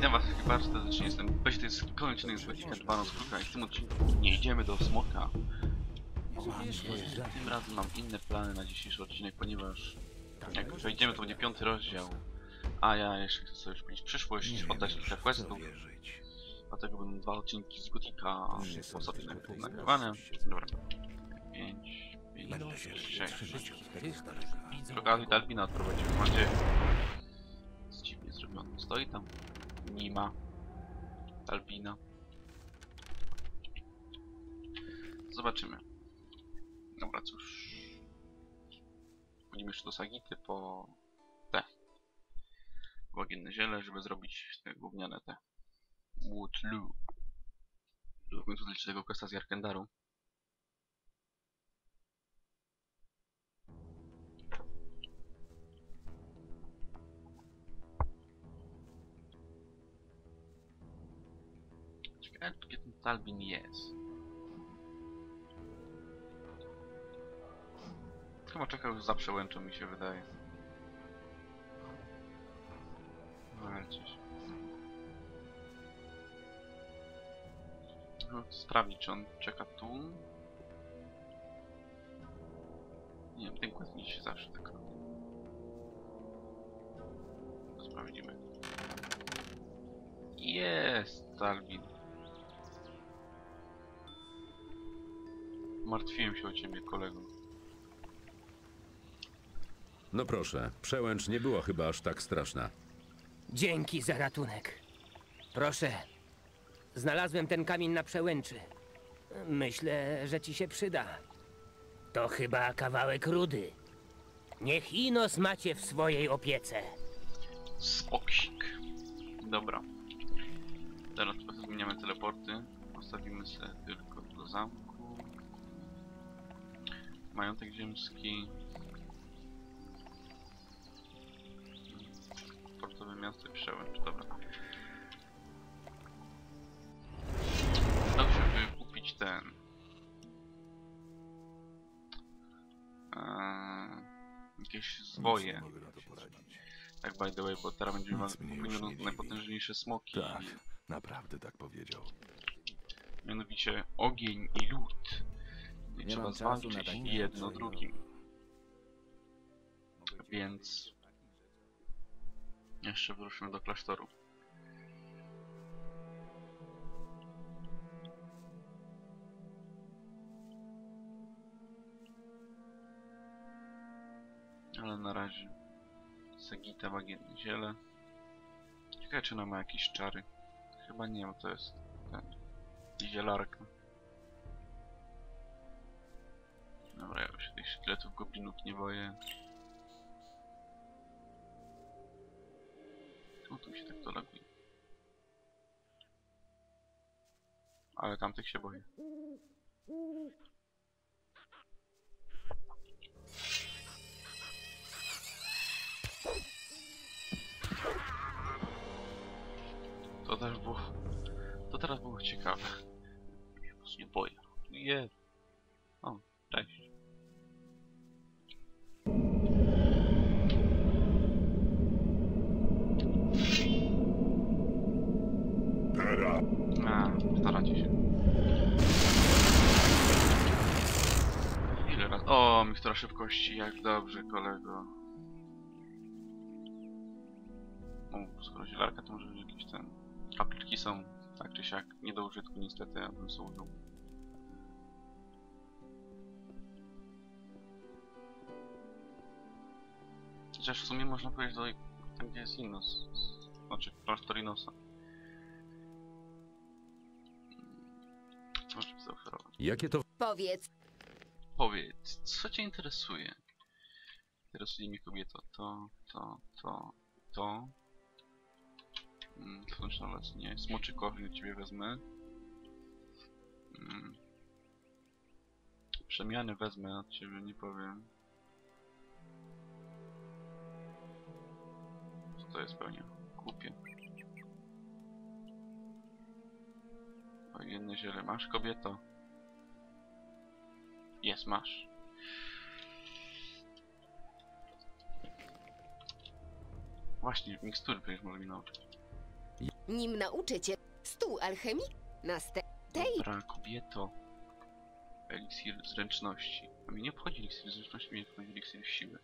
Witam was bardzo serdecznie, jestem Beś, to jest kolejny odcinek z Gotika 2 no skrótka i w tym odcinku nie idziemy do Smoka. Tym razem mam inne plany na dzisiejszy odcinek, ponieważ jak wejdziemy to będzie piąty rozdział, a ja jeszcze chcę sobie mieć przyszłość, oddać kilka questów, dlatego będą dwa odcinki z Gotika po sobie nag- nagrywane. Dobra. 5, 5, 6. Przy okazji Dalbina odprowadzimy, mam nadzieję. Jest dziwnie zrobione. Stoi tam. Nie ma. Albina. Zobaczymy. Dobra, cóż. Chodzimy jeszcze do Sagity po te. Bagienne ziele, żeby zrobić te gówniane te. Woodloo. Żeby w końcu tego z Jarkendaru. Talbin jest. Chyba czekał już za przełęczą, mi się wydaje. No, ale gdzieś. No, sprawdzić, czy on czeka tu. Nie wiem, ten quest się zawsze tak robi. Sprawdzimy. Jest, Talbin. Martwiłem się o ciebie, kolego. No proszę, przełęcz nie była chyba aż tak straszna. Dzięki za ratunek. Proszę. Znalazłem ten kamień na przełęczy. Myślę, że ci się przyda. To chyba kawałek rudy. Niech Inos macie w swojej opiece. Spoksik. Dobra. Teraz zmieniamy teleporty. Postawimy sobie tylko do zamku. Majątek ziemski. Portowe miasto i przełęcz, dobra. Dobrze by kupić ten. Eee, jakieś zwoje. Tak by the way, bo teraz będziemy mieli najpotężniejsze smoki. Tak, naprawdę tak powiedział. Mianowicie ogień i lód. I Nie trzeba mam czasu na zwalczyć takie jedno rzeczy. drugim. Więc... Jeszcze wyruszymy do klasztoru. Ale na razie Sagita bagienne ziele. Ciekawe czy ona ma jakieś czary. Chyba nie, bo to jest ten zielarka. Szkieletów goblinów nie boję. Tu się tak to? Ale tamtych się boję. To też było... To teraz było ciekawe. Ja nie boję. Je. O, szybkości, jak dobrze, kolego. O, skoro zielarka, to może jakieś ten... Apliki są, tak czy siak, nie do użytku niestety, abym sobie użył. Chociaż w sumie można powiedzieć do tam gdzie jest Innos. Znaczy. Co ci zaoferować? Jakie to Powiedz, Powiedz, co cię interesuje? Interesuje mnie kobieto to, to, to, to. Mm, Słoneczna las nie. Smoczy od ciebie wezmę. Mm. Przemiany wezmę od ciebie, nie powiem. Co to jest pewnie? Kupię. Bagienne ziele masz, kobieto? Jest, masz. Właśnie, mikstury przecież może mi nauczyć. nim nauczę cię stół alchemik. Następnej Dobra, kobieto. Eliksir zręczności. A mnie nie obchodzi eliksir zręczności, mnie obchodzi eliksir siły.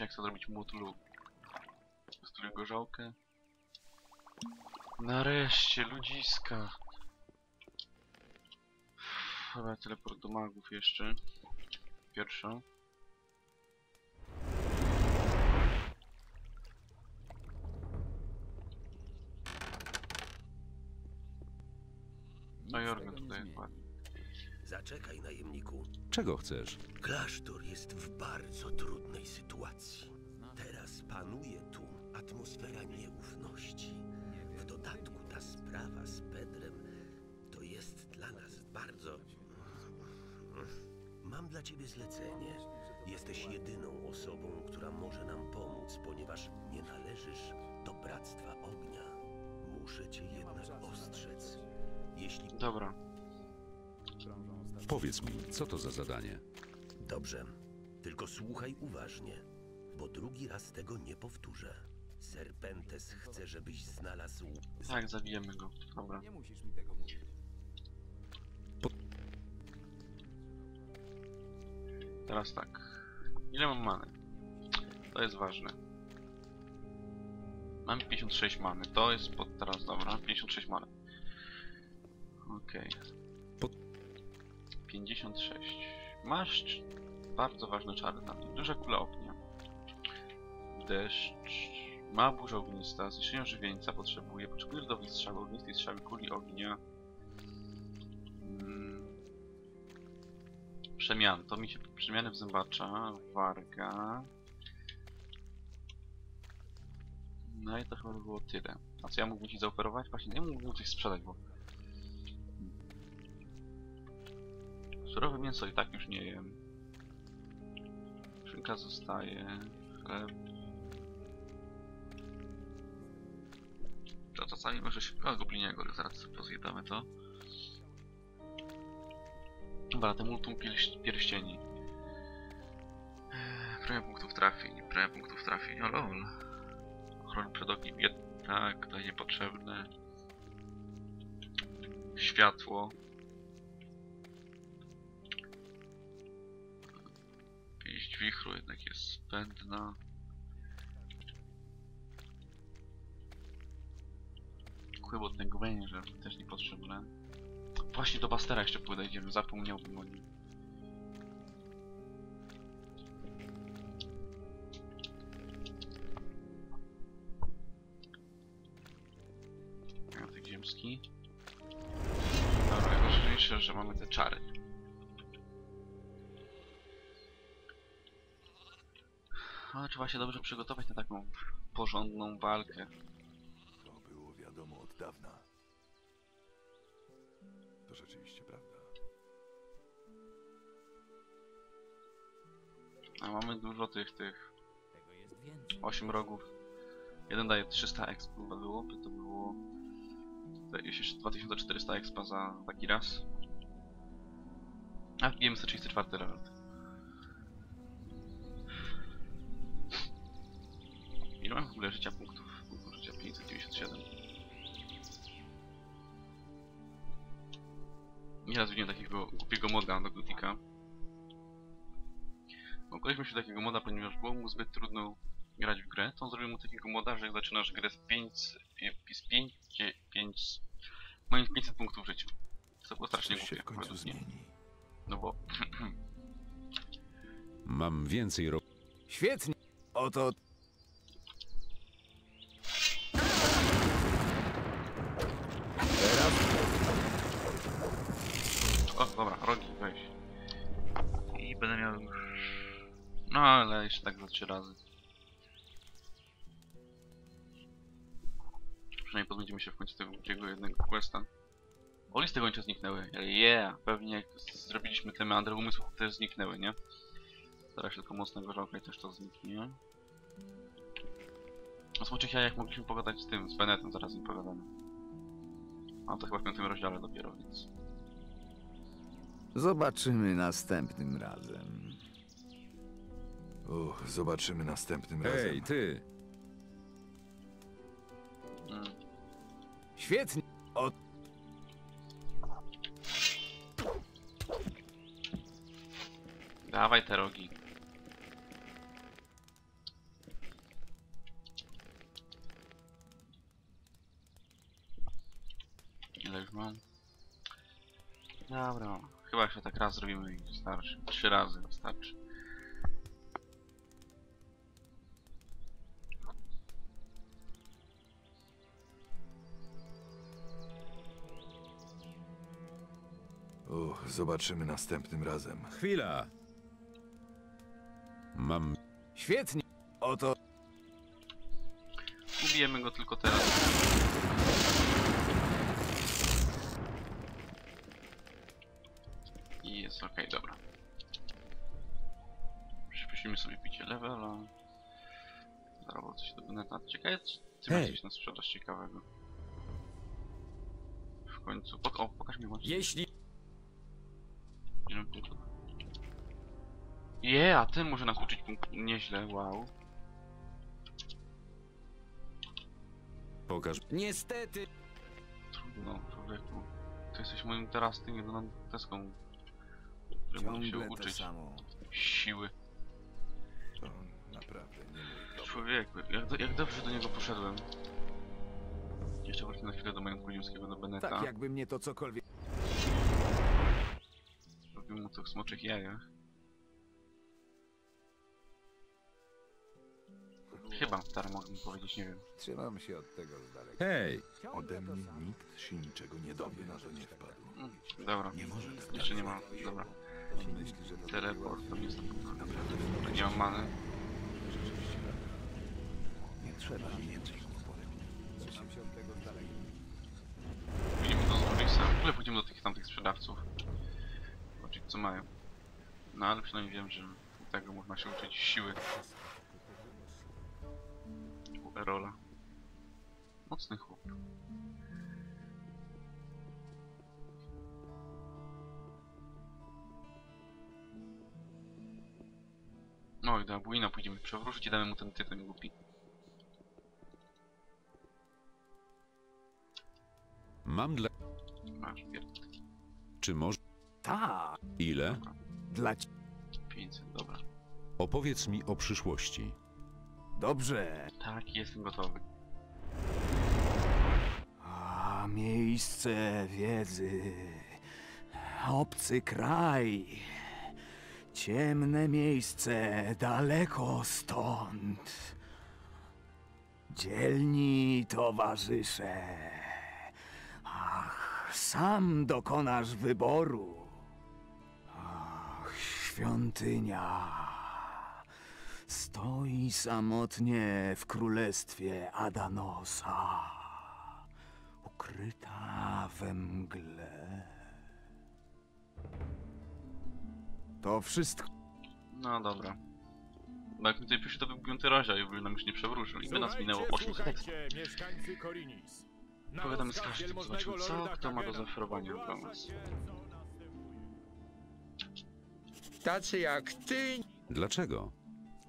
Jak chcę zrobić mutlu. Studiuję gorzałkę. Nareszcie, ludziska. Dobra, teleport do magów jeszcze. Pierwsza. No i organ tutaj jest. Zaczekaj, najemniku. Czego chcesz? Klasztor jest w bardzo trudnej sytuacji. Teraz panuje tu atmosfera nieufności. W dodatku ta sprawa z Pedrem to jest dla nas bardzo. Mam dla ciebie zlecenie. Jesteś jedyną osobą, która może nam pomóc, ponieważ nie należysz do Bractwa Ognia. Muszę cię jednak ostrzec. Jeśli Dobra, Powiedz mi, co to za zadanie? Dobrze, tylko słuchaj uważnie, bo drugi raz tego nie powtórzę. Serpentes chce, żebyś znalazł. tak, zabijemy go. Dobra. Teraz tak. Ile mam many? To jest ważne. Mam 56 many. To jest pod teraz dobra. 56 many. Okej. Po- 56. Masz bardzo ważne czary na. Duża kula ognia. Deszcz. Ma burza ognista. Zniszczenia żywieńca potrzebuje. Potrzebuje lodowych strzał ognistej strzały kuli ognia. Mm. Przemian. To mi się przemiany w zębacza. Warga. No i to chyba by było tyle. A co ja mógłbym ci zaoferować? Właśnie, ja mógłbym coś sprzedać, bo... Surowe mięso i tak już nie jem. Szynka zostaje. Chleb. To czasami może się... O, gobliniego, zaraz sobie pozjadamy to. Dobra, te multum pierś- pierścieni. Eee, Premia punktów trafień, premia punktów trafień, o lol. Ochrony przed ogniem, jed- tak, to niepotrzebne. Światło. Wichru jednak jest zbędna. Kłybotnego węża, też niepotrzebne. Właśnie do Bastera jeszcze podejdziemy, zapomniałbym o nim. Ziemski. Dobra, najważniejsze, że mamy te czary. Ale trzeba się dobrze przygotować na taką porządną walkę. To było wiadomo od dawna. To rzeczywiście prawda. A mamy dużo tych, tych... 8 rogów. Jeden daje 300 exp, chyba byłoby, to było... Jeszcze 2400 expa za taki raz. A wbijemy 134 level. Ile mam w ogóle życia punktów? Punktów życia 597. Nieraz widziałem takiego głupiego moda do Gotika. Mogliśmy się takiego moda, ponieważ było mu zbyt trudno grać w grę, to on zrobił mu takiego moda, że jak zaczynasz grę z 5, z 5, 5, mając 500 punktów życia. To było strasznie Coś się głupie. w końcu mnie. zmieni. No bo Mam więcej ro... Świetnie. Oto dobra, rogi, weź. I będę miał już... No, ale jeszcze tak za trzy razy. Przynajmniej pozbędziemy się w końcu tego głupiego jednego questa. O, listy gończe zniknęły. ale Yeah, pewnie jak z- zrobiliśmy te meandry umysłów, też zniknęły, nie? Teraz tylko mocnego żałka i też to zniknie. O smoczych jajach mogliśmy pogadać z tym, z Benetem, zaraz im pogadamy. A to chyba w piątym rozdziale dopiero, więc... Zobaczymy następnym razem. Uch, zobaczymy następnym razem. Hej, ty! Mm. Świetnie. O, Dawaj te rogi. Ile już mam? Dobra, chyba jeszcze tak raz zrobimy i wystarczy. Trzy razy wystarczy. Uch, zobaczymy następnym razem. Chwila! Mam... świetnie. Oto Ubijemy go tylko teraz. I jest ok, dobra. Przypuścimy sobie picie levela. Zarobił coś do neta. Ciekawe, czy ty masz Hej. coś na sprzedaż ciekawego. W końcu. Pok o, pokaż mi masz. jeśli Je, a ty może nas uczyć punkt nieźle, wow. Pokaż... niestety Trudno, człowieku. Ty jesteś moim teraz tym jedyną deską. Że mogę się ciągle to uczyć samo. siły. To naprawdę nie mój. Człowieku, jak, do, jak dobrze do niego poszedłem. Jeszcze wróćmy na chwilę do majątku rzymskiego, do Beneta. Tak jakby mnie to cokolwiek. Robimy mu to w smoczych jajach. Chyba, teraz mogę mu powiedzieć, nie wiem. Trzymam się od tego z daleka. Hej! Ode mnie nikt się niczego nie dowie, na to nie wpadł. Mm, Dobra, Nie może tak jeszcze nie ma, dobra. Teleport, to nie jest Nie mam many. Nie trzeba mi więcej. Pójdziemy do Zorisa. W ogóle pójdziemy do tych tamtych sprzedawców. Zobaczyć co mają. No ale przynajmniej wiem, że tego można się uczyć siły. U Erola. Mocny chłop. Oj, do Abuina pójdziemy przewrócić i damy mu ten tytan głupi. Mam dla... Masz, bier. Czy może... Tak, Ile? dla ci. 500, dobra. Opowiedz mi o przyszłości. Dobrze. Tak, jestem gotowy. A miejsce wiedzy. Obcy kraj. Ciemne miejsce daleko stąd. Dzielni towarzysze. Ach, sam dokonasz wyboru. Ach, świątynia. Stoi samotnie w królestwie Adanosa ukryta we mgle. To wszystko. No dobra. Bo jak my tutaj przyszli, to był piąty rozdział i by nam już nie przewrócił. I by nas minęło 800 tekstów. Słuchajcie, mieszkańcy Korinis. Na Pogadamy z każdym, zobaczymy co, kto ma do zaoferowania dla nas. Tacy jak ty Dlaczego?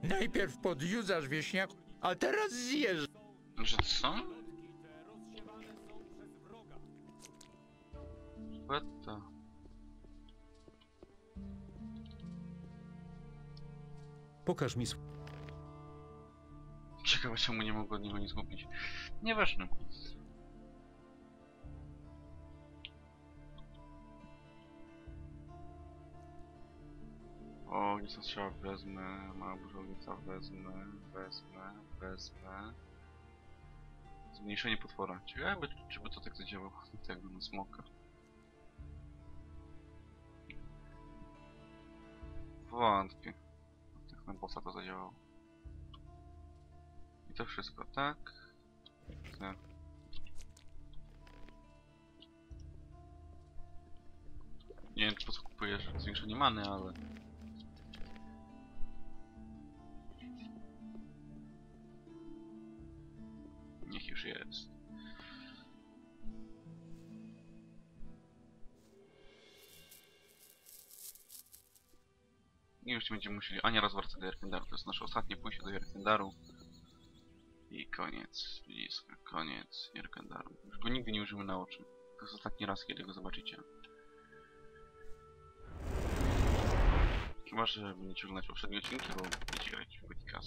najpierw podjudzasz wieśniaku, a teraz zjesz. Że co? What the... Pokaż mi... sw- Ciekawe czemu nie mogło od niego nic kupić. Nieważne. O, ognisko strzała wezmę, mała burzownica wezmę, wezmę, wezmę. Zmniejszenie potwora. Ciekawe, czy by to tak zadziałało tego na smoka. Wątpię. Na bossa to zadziałało. I to wszystko, tak? Nie wiem, po co kupujesz zwiększenie many, ale... Nie będziemy musieli ani raz wracać do Jerkendaru. To jest nasze ostatnie pójście do Jerkendaru. I koniec. Blisko. Koniec Jerkendaru. Już go nigdy nie użymy na oczy. To jest ostatni raz, kiedy go zobaczycie. Chyba, że będziecie oglądać poprzednie odcinki, bo będziecie grać w Gotika.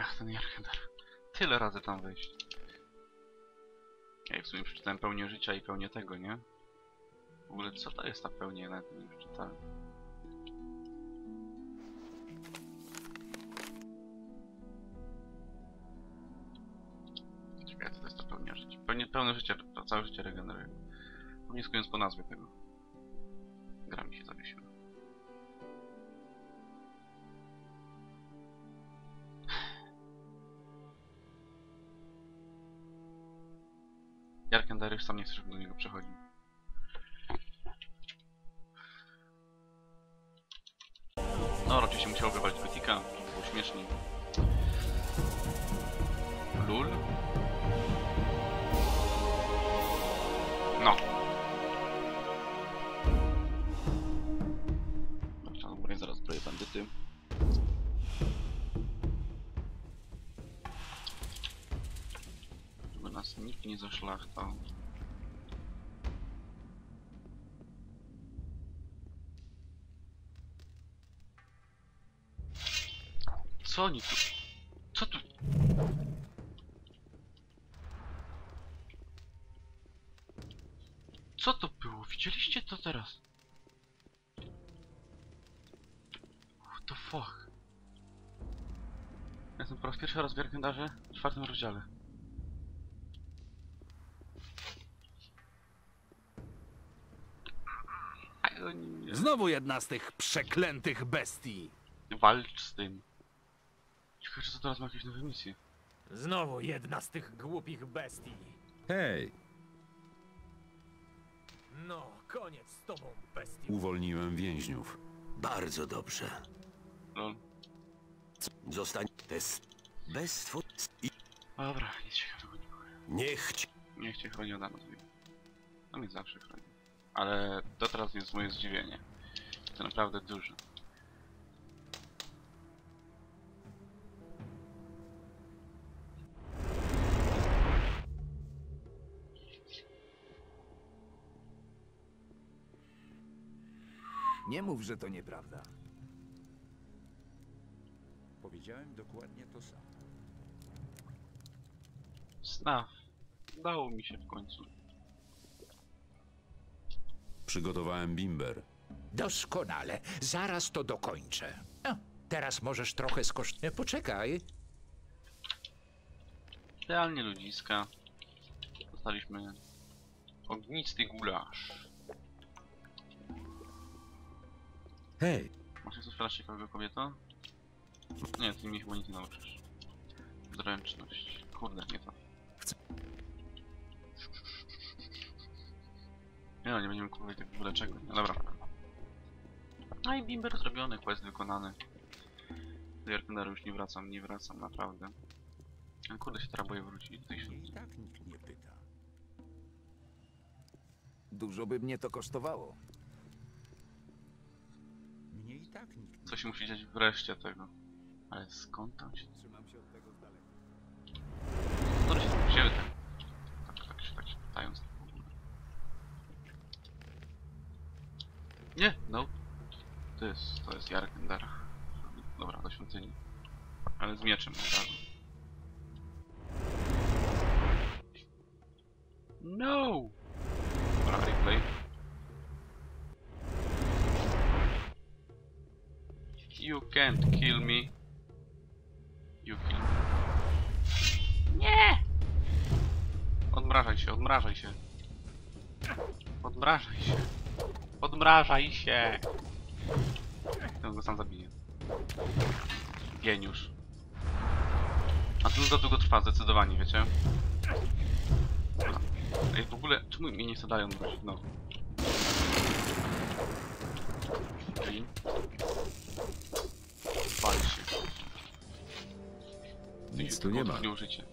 Ach, ten Jarkendar. Tyle razy tam wejść. Ja w sumie przeczytałem pełnię życia i pełnię tego, nie? W ogóle co to jest ta pełnia? Nawet nie przeczytałem. Czekaj, co to jest ta pełnia życia? Pełnie, pełne życie, całe życie regeneruje. Wniskując po nazwie tego. Gra mi się zawiesiła. Jarkendar już sam nie chce, żebym do niego przechodził. No, oczywiście musiał wywalić Gotika, było śmiesznie. Lul. No. Nikt nie zaszlachtał. Co oni tu? Co tu? Co to było? Widzieliście to teraz? What the fuck? Jestem po raz pierwszy raz w Jarkendarze w czwartym rozdziale. A oni... Znowu jedna z tych przeklętych bestii. Walcz z tym. Ciekawe, czy to teraz ma jakieś nowe misje. Znowu jedna z tych głupich bestii. Hej, No, koniec z tobą, bestii. Uwolniłem więźniów. Bardzo dobrze. Lol. Zostań test. Bez stwór... I Dobra, nic ciekawego nie powiem. niech ci... Niech cię chroni od nas. No mnie zawsze chroni. Ale to teraz jest moje zdziwienie. To naprawdę duże. Nie mów, że to nieprawda. Powiedziałem dokładnie to samo. Snaf. Udało mi się w końcu. przygotowałem bimber. Doskonale. Zaraz to dokończę. No, teraz możesz trochę skosztować. Poczekaj. Idealnie ludziska. Dostaliśmy ognisty gulasz. Hej, Masz coś sprzedać ciekawego kobieto? Nie, ty mi chyba nic nie nauczysz. Zręczność. Kurde, nie to. Nie no, nie będziemy kupować tak w ogóle czego. No dobra. No i bimber zrobiony, quest wykonany. Do już nie wracam, nie wracam, naprawdę. Kurde się teraz boję wrócić do tej świątyni. i tak nikt nie pyta. Dużo by mnie to kosztowało. Mnie i tak nikt Coś musi dziać wreszcie tego. Ale skąd tam się... Trzymam się od tego z daleka. Skąd się tam wzięły te... Tak, tak się, tak się ogóle. Nie, no. To jest, to jest Jarkendar. Dobra, do świątyni. Ale z mieczem od razu. No! Dobra, replay. You can't kill me. You kill me. Nie! Odmrażaj się, odmrażaj się. Odmrażaj się. Odmrażaj się! Ten go sam zabije. Geniusz. A to za długo trwa, zdecydowanie, wiecie? Ej, w ogóle, czemu mi nie chce dają wrócić? No. Clean. Pal się. Questu nie ma. utrudnił życie.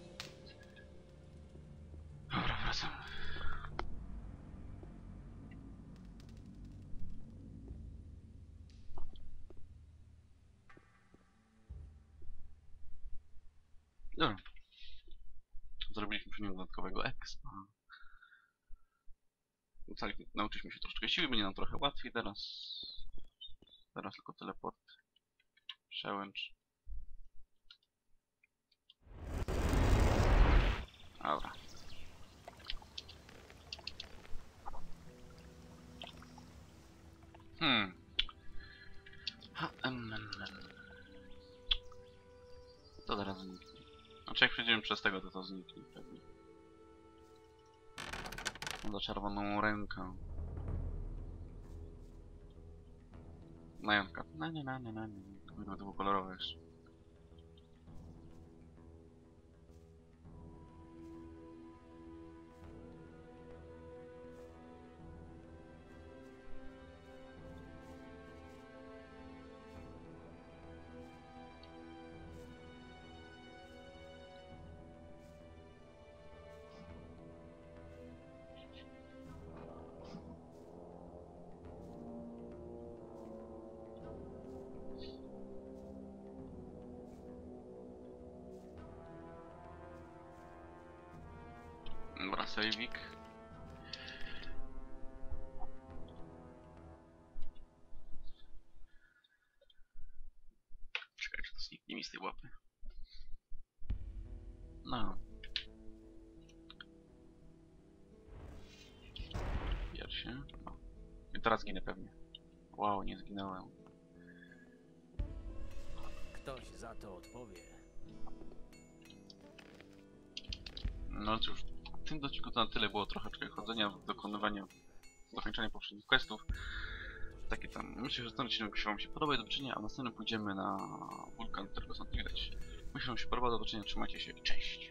Dobra, wracam. Dobra. Zrobiliśmy przy nim dodatkowego expa. Cali- Nauczyliśmy się troszeczkę siły, będzie nam trochę łatwiej teraz. Teraz tylko teleport. Przełęcz. Dobra. Hmm. Ha, em, em. To zaraz. Znaczy jak przejdziemy przez tego, to to zniknie pewnie. Za czerwoną rękę. Majanka. Na nie, na nie, na nie. Kurwa, to było kolorowe jeszcze. Sejwik. Czekaj, czy to zniknie mi z tej łapy. No. Piersie. No. I teraz ginę pewnie. Wow, nie zginąłem. Ktoś za to odpowie. No cóż, tym odcinku to na tyle było troszeczkę chodzenia, dokonywania, dokończenia poprzednich questów. Takie tam, myślę, że ten odcinek się wam się podoba i do zobaczenia, a następnym pójdziemy na wulkan, którego nie widać. Myślę, że wam się podoba, do zobaczenia, trzymajcie się i cześć!